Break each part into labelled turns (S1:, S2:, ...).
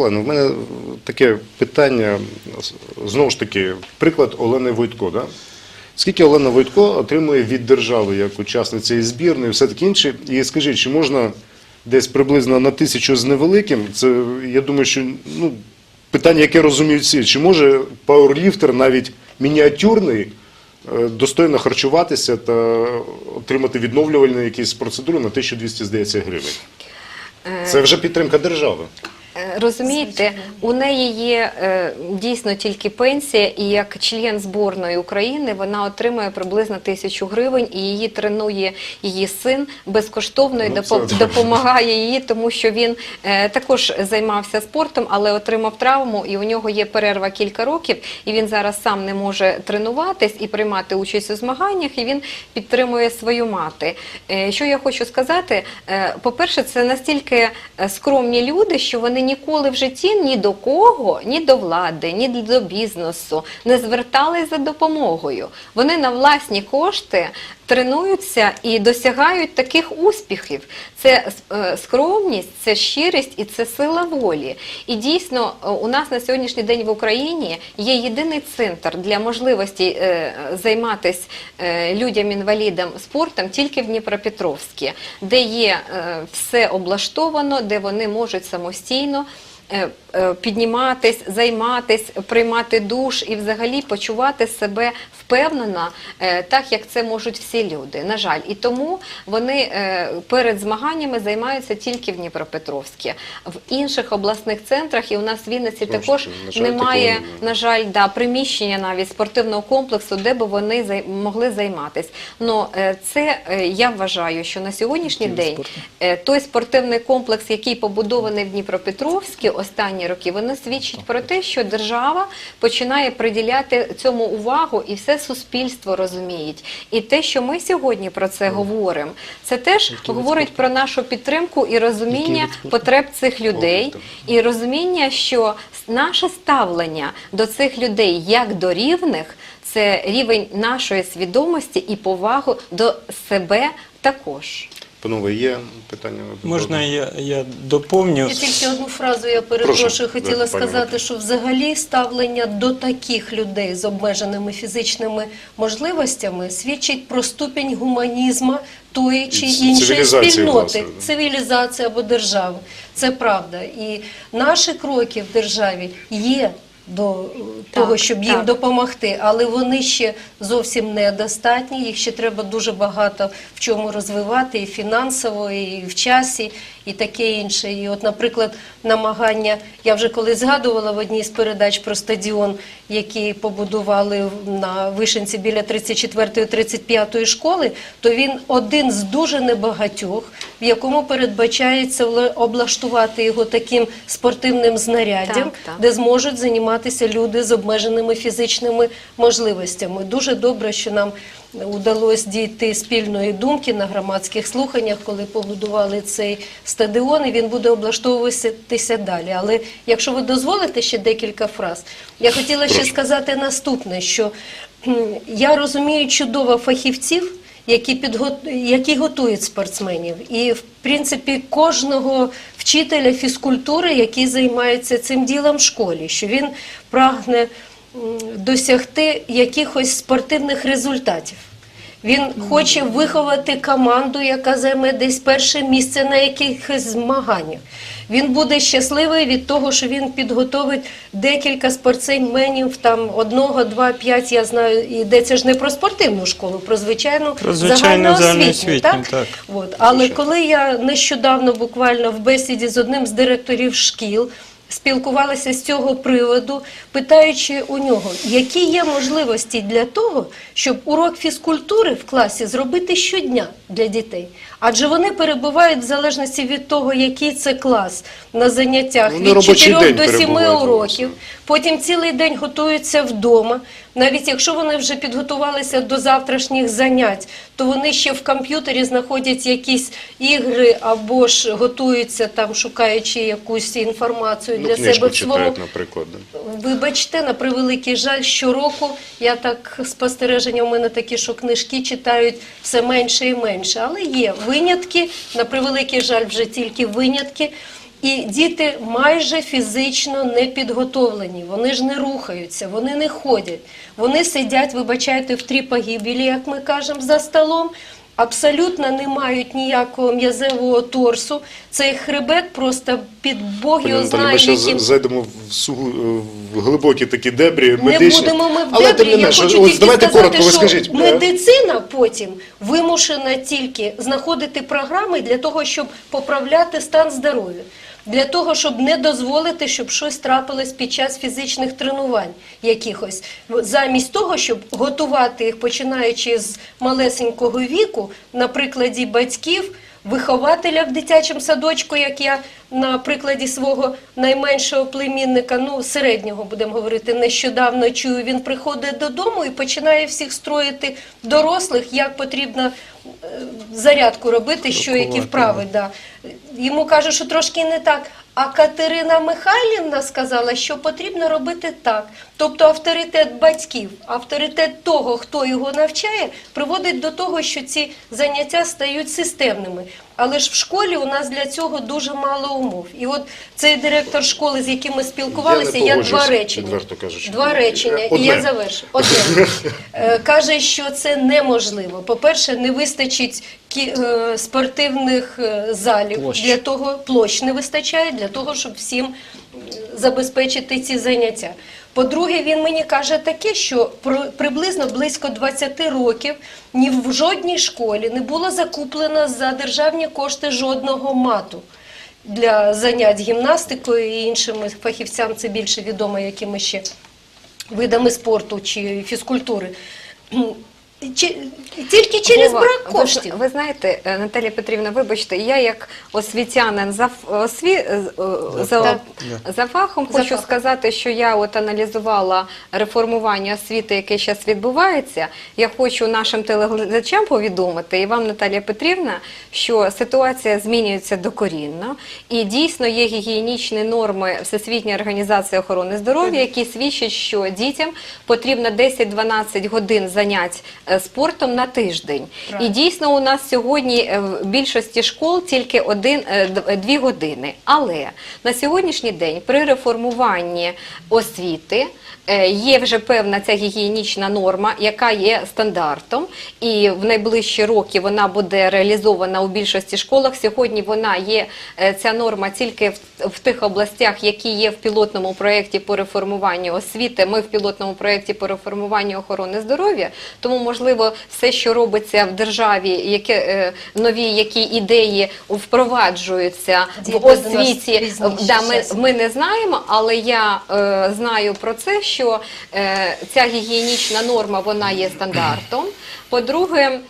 S1: Олено, в мене таке питання, знову ж таки, приклад Олени Войтко. Да? Скільки Олена Войтко отримує від держави як учасниця із збірної, все таке інше? І скажіть, чи можна десь приблизно на тисячу з невеликим? Це я думаю, що ну, питання, яке розуміють всі, чи може пауерліфтер навіть мініатюрний е, достойно харчуватися та отримати відновлювальні якісь процедури на 1200, здається, гривень? Це вже підтримка держави.
S2: Розумієте, у неї є е, дійсно тільки пенсія, і як член зборної України вона отримує приблизно тисячу гривень, і її тренує її син безкоштовно і
S1: Ну,
S2: допо- допомагає їй, тому що він е, також займався спортом, але отримав травму, і у нього є перерва кілька років, і він зараз сам не може тренуватись і приймати участь у змаганнях, і він підтримує свою мати. Е, Що я хочу сказати? Е, По-перше, це настільки скромні люди, що вони ніколи в житті ні до кого, ні до влади, ні до бізнесу не звертались за допомогою. Вони на власні кошти тренуються і досягають таких успіхів. Це е, скромність, це щирість і це сила волі. І дійсно, е, у нас на сьогоднішній день в Україні є єдиний центр для можливості е, займатися людям-інвалідам спортом тільки в Дніпропетровській, де є все облаштовано, де вони можуть самостійно. Е, е, Підніматись, займатись, приймати душ і взагалі почувати себе впевнено, е, так як це можуть всі люди. На жаль, і тому вони е, перед змаганнями займаються тільки в Дніпропетровській. В інших обласних центрах і у нас в Вінниці
S1: ж
S2: також
S1: на жаль,
S2: немає
S1: такого
S2: на жаль, да, приміщення навіть спортивного комплексу, де би вони зай- могли займатися. Ну е, це я вважаю, що на сьогоднішній день е, той спортивний комплекс, який побудований в Дніпропетровській останні роки, вони свідчать про те, що держава починає приділяти цьому увагу, і все суспільство розуміють. І те, що ми сьогодні про це говоримо, це теж говорить про нашу підтримку і розуміння потреб цих людей, і розуміння, що наше ставлення до цих людей як до рівних це рівень нашої свідомості і повагу до себе також.
S1: Панове, є питання?
S3: Можна я, я доповню?
S4: Я тільки одну фразу я перепрошую,
S1: Прошу,
S4: хотіла
S1: пані
S4: сказати, що взагалі ставлення до таких людей з обмеженими фізичними можливостями свідчить про ступінь гуманізму тої чи іншої спільноти,
S1: власне, да.
S4: цивілізації або держави. Це правда. І наші кроки в державі є. До е, того, щоб їм
S2: так.
S4: допомогти, але вони ще зовсім недостатні. Їх ще треба дуже багато в чому розвивати, і фінансово, і в часі, і таке інше. І, от, наприклад, намагання, я вже колись згадувала в одній з передач про стадіон, який побудували на Вишенці біля 34-35 школи, то він один з дуже небагатьох, в якому передбачається облаштувати його таким спортивним знаряддям,
S2: Так, так.
S4: де зможуть займатися люди з обмеженими фізичними можливостями. Дуже добре, що нам удалось дійти спільної думки на громадських слуханнях, коли побудували цей стадіон, і він буде облаштовуватися далі. Але якщо ви дозволите ще декілька фраз, я хотіла ще сказати наступне, що я розумію чудово фахівців, які підго... які готують спортсменів, і в принципі кожного вчителя фізкультури, який займається цим ділом в школі, що він прагне досягти якихось спортивних результатів. Він хоче виховати команду, яка займе десь перше місце на якихось змаганнях. Він буде щасливий від того, що він підготовить декілька спортсменів, там одного, два, п'ять. Я знаю, йдеться ж не про спортивну школу, про звичайну
S3: Про звичайну
S4: загальноосвітню, так?
S3: так.
S4: От. Але коли я нещодавно буквально в бесіді з одним з директорів шкіл спілкувалася з цього приводу, питаючи у нього, які є можливості для того, щоб урок фізкультури в класі зробити щодня для дітей. Адже вони перебувають в залежності від того, який це клас на заняттях
S1: Вони
S4: від
S1: робочий
S4: 4 до 7 уроків. Потім цілий день готуються вдома. Навіть якщо вони вже підготувалися до завтрашніх занять, то вони ще в комп'ютері знаходять якісь ігри або ж готуються там, шукаючи якусь інформацію
S1: Ну,
S4: для себе в своєму
S1: наприклад. да.
S4: Вибачте, на превеликий жаль, щороку я так спостереження у мене такі, що книжки читають все менше і менше. Але є винятки, на превеликий жаль, вже тільки винятки. І діти майже фізично не підготовлені, вони ж не рухаються, вони не ходять. Вони сидять, вибачайте, в трі погибелі, як ми кажемо, за столом. Абсолютно не мають ніякого м'язевого торсу. Цей хребет просто під Бог його знає.
S1: ми ще
S4: яким-
S1: зайдемо в, сугу- в глибокі такі дебрі
S4: не будемо ми в
S1: Але
S4: дебрі. Я
S1: менше,
S4: хочу
S1: ось
S4: тільки
S1: давайте
S4: сказати,
S1: коротко, ви
S4: що
S1: скажіть. е,
S4: медицина потім вимушена тільки знаходити програми для того, щоб поправляти стан здоров'я. Для того, щоб не дозволити, щоб щось трапилось під час фізичних тренувань якихось. Замість того, щоб готувати їх, починаючи з малесенького віку, на прикладі батьків, вихователя в дитячому садочку, як я на прикладі свого найменшого племінника, ну середнього будемо говорити, нещодавно чую, він приходить додому і починає всіх строїти дорослих, як потрібно е, зарядку робити, що які вправи. Да. Йому кажуть, що трошки не так. А Катерина Михайлівна сказала, що потрібно робити так. Тобто авторитет батьків, авторитет того, хто його навчає, приводить до того, що ці заняття стають системними. Але ж в школі у нас для цього дуже мало умов. І от цей директор школи, з яким ми спілкувалися,
S1: Я
S4: я, два речення.
S1: кажучи.
S4: Два речення,
S1: Одне.
S4: і я завершу. Одне. Е, Каже, що це неможливо. По-перше, не вистачить е, спортивних е, залів
S3: Площ.
S4: для того, площ не вистачає для того, щоб всім забезпечити ці заняття. По-друге, він мені каже таке, що приблизно близько 20 років ні в жодній школі не було закуплено за державні кошти жодного мату для занять гімнастикою і іншими фахівцям. Це більше відомо якими ще видами спорту чи фізкультури. Чи- Тільки через
S2: Вова,
S4: брак
S2: ви-
S4: коштів.
S2: Ви, знаєте, е, Наталія Петрівна, вибачте, я як освітянин за, осві... е, за,
S4: Так.
S2: за фахом
S4: За
S2: хочу
S4: фахом.
S2: сказати, що я от аналізувала реформування освіти, яке зараз відбувається. Я хочу нашим телеглядачам повідомити і вам, Наталія Петрівна, що ситуація змінюється докорінно і дійсно є гігієнічні норми Всесвітньої організації охорони здоров'я, які свідчать, що дітям потрібно 10-12 годин занять спортом на тиждень. І дійсно у нас сьогодні е, в більшості школ тільки один, е, е, дві години. Але на сьогоднішній день при реформуванні освіти е, є вже певна ця гігієнічна норма, яка є стандартом, і в найближчі роки вона буде реалізована у більшості школах. Сьогодні вона є е, ця норма тільки в, в тих областях, які є в пілотному проєкті по реформуванню освіти. Ми в пілотному проєкті по реформуванню охорони здоров'я. Тому, можливо, все, що робиться в державі, яке е, нові які ідеї впроваджуються
S4: Діти
S2: в освіті. Да, ми, ми не знаємо, але я е, знаю про це, що е, ця гігієнічна норма вона є стандартом. По-друге,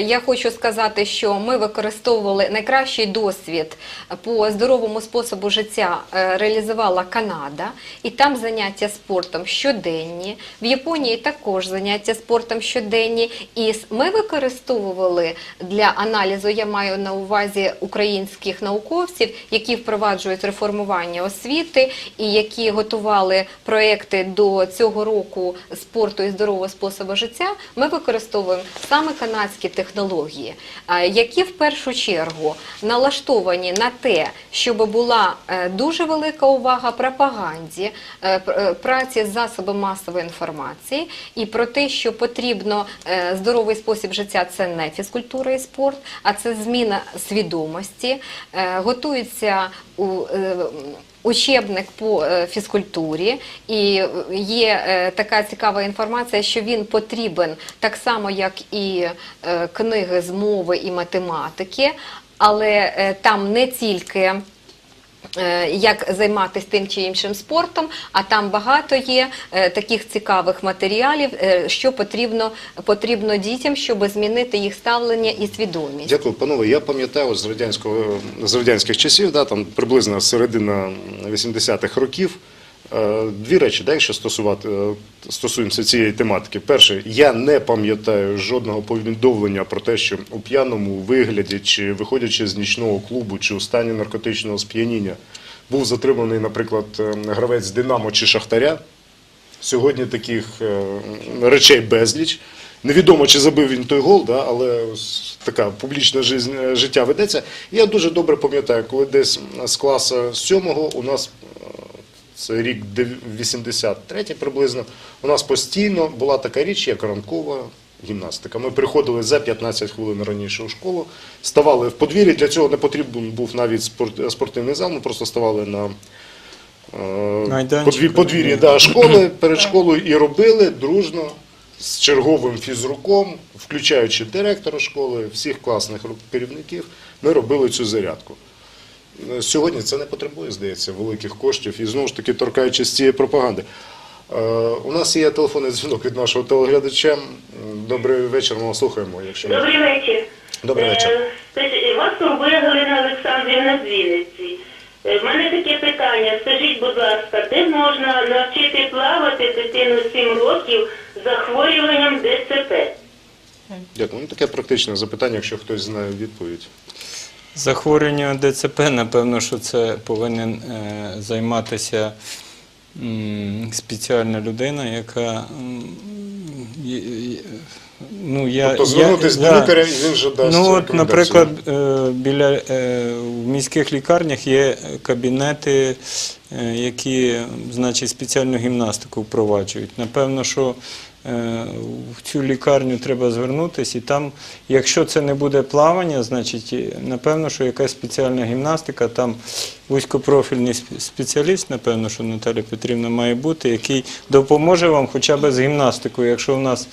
S2: я хочу сказати, що ми використовували найкращий досвід по здоровому способу життя е, реалізувала Канада, і там заняття спортом щоденні. В Японії також заняття спортом щоденні. І ми використовували для аналізу, я маю на увазі українських науковців, які впроваджують реформування освіти і які готували проекти до цього року спорту і здорового способу життя. Ми використовуємо саме канадські технології, які в першу чергу налаштовані на те, щоб була е, дуже велика увага пропаганді, е, е, праці з засобами масової інформації і про те, що потрібно здоровий спосіб життя це не фізкультура і спорт, а це зміна свідомості. Готується у Учебник по е, фізкультурі, і е, є е, така цікава інформація, що він потрібен так само, як і книги з мови і математики, але там не тільки як займатися тим чи іншим спортом, а там багато є е, таких цікавих матеріалів, е, що потрібно, потрібно дітям, щоб змінити їх ставлення і свідомість.
S1: Дякую, панове. Я пам'ятаю з радянського з радянських часів, да, там приблизно середина 80-х років. Е, Дві речі, да, якщо стосувати е, стосуємося цієї тематики. Перше, я не пам'ятаю жодного повідомлення про те, що у п'яному вигляді, чи виходячи з нічного клубу, чи у стані наркотичного сп'яніння, був затриманий, наприклад, е, гравець Динамо чи Шахтаря. Сьогодні таких речей безліч. Невідомо, чи забив він той гол, да, але така публічна життя ведеться. Я дуже добре пам'ятаю, коли десь з класу сьомого у нас це рік дев- 83 приблизно, у нас постійно була така річ, як ранкова гімнастика. Ми приходили за 15 хвилин раніше у школу, ставали в подвір'ї, для цього не потрібен був навіть спорт- спортивний зал, ми просто ставали на е, подвір- подвір'ї да, школи перед школою і робили дружно з черговим фізруком, включаючи директора школи, всіх класних керівників, ми робили цю зарядку. Е, Сьогодні це не потребує, здається, великих коштів і знову ж таки торкаючись цієї пропаганди. Е, У нас є телефонний дзвінок від нашого телеглядача. Добрий вечір, ми вас слухаємо. Якщо
S5: Добрий вечір.
S1: Добрий вечір.
S5: Е, Вас турбує Галина Олександрівна з Вінниці. В мене таке питання. Скажіть, будь ласка, де можна навчити плавати дитину 7 років з захворюванням ДЦП?
S1: Дякую. Ну, таке практичне запитання, якщо хтось знає відповідь.
S3: Захворювання ДЦП, напевно, що це повинен е, займатися спеціальна людина, яка. Ну, я,
S1: Тобто звернутися до
S3: да.
S1: лікаря, і він же дасть
S3: Ну, от, наприклад, е, біля е, в міських лікарнях є кабінети, е, які, значить, спеціальну гімнастику впроваджують. Напевно, що в цю лікарню треба звернутися, і там, якщо це не буде плавання, значить, напевно, що якась спеціальна гімнастика, там вузькопрофільний спеціаліст, напевно, що Наталя Петрівна має бути, який допоможе вам хоча б з гімнастикою, якщо в нас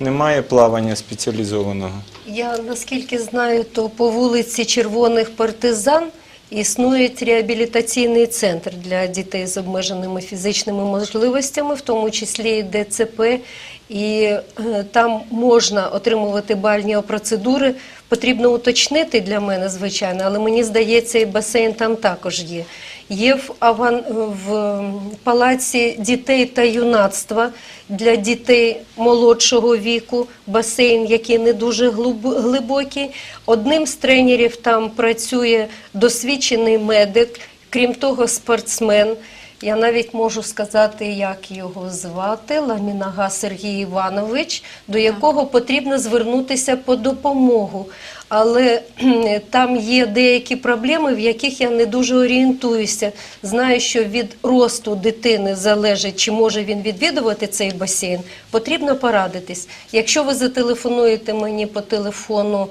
S3: немає плавання спеціалізованого.
S4: Я наскільки знаю, то по вулиці Червоних партизан існує реабілітаційний центр для дітей з обмеженими фізичними можливостями, в тому числі і ДЦП. І е, там можна отримувати бальні процедури. Потрібно уточнити для мене, звичайно, але мені здається, і басейн там також є. Є в, аван... в палаці дітей та юнацтва для дітей молодшого віку басейн, який не дуже глиб- глибокий. Одним з тренерів там працює досвідчений медик, крім того, спортсмен. Я навіть можу сказати, як його звати, Ламінага Сергій Іванович, до якого потрібно звернутися по допомогу. Але там є деякі проблеми, в яких я не дуже орієнтуюся. Знаю, що від росту дитини залежить, чи може він відвідувати цей басейн. Потрібно порадитись. Якщо ви зателефонуєте мені по телефону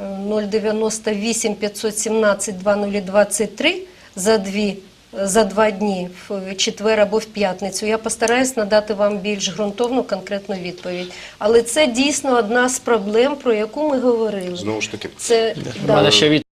S4: е, 098 517 2023 за дві за два дні в четвер або в п'ятницю. Я постараюсь надати вам більш ґрунтовну конкретну відповідь. Але це дійсно одна з проблем, про яку ми говорили.
S1: Знову ж таки.
S4: Це
S6: да. ще від